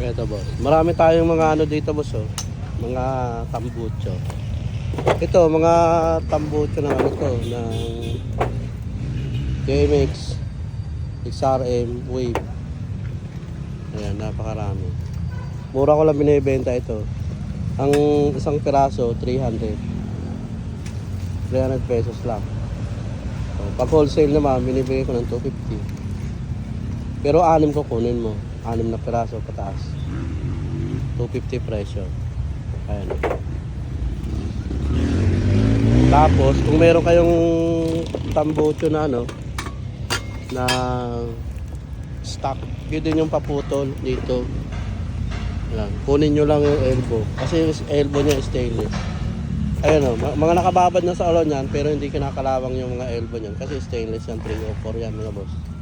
Ito boss. Marami tayong mga ano dito boss oh. Mga tambucho. Ito, mga tambucho ng ano to, ng KMX, XRM, Wave. Ayan, napakarami. Mura ko lang binibenta ito. Ang isang piraso, 300. 300 pesos lang. So, pag wholesale naman, binibigay ko ng 250. Pero anim ko kunin mo. Anim na piraso pataas. 250 presyo. Ayan. Tapos, kung meron kayong tambucho na ano, na stock, yun din yung paputol dito. Ayan. Kunin nyo lang yung elbow. Kasi yung elbow niya stainless. Ayun o, mga nakababad na sa alon yan, pero hindi kinakalawang yung mga elbow niyan. Kasi stainless yan, 304 yan mga boss.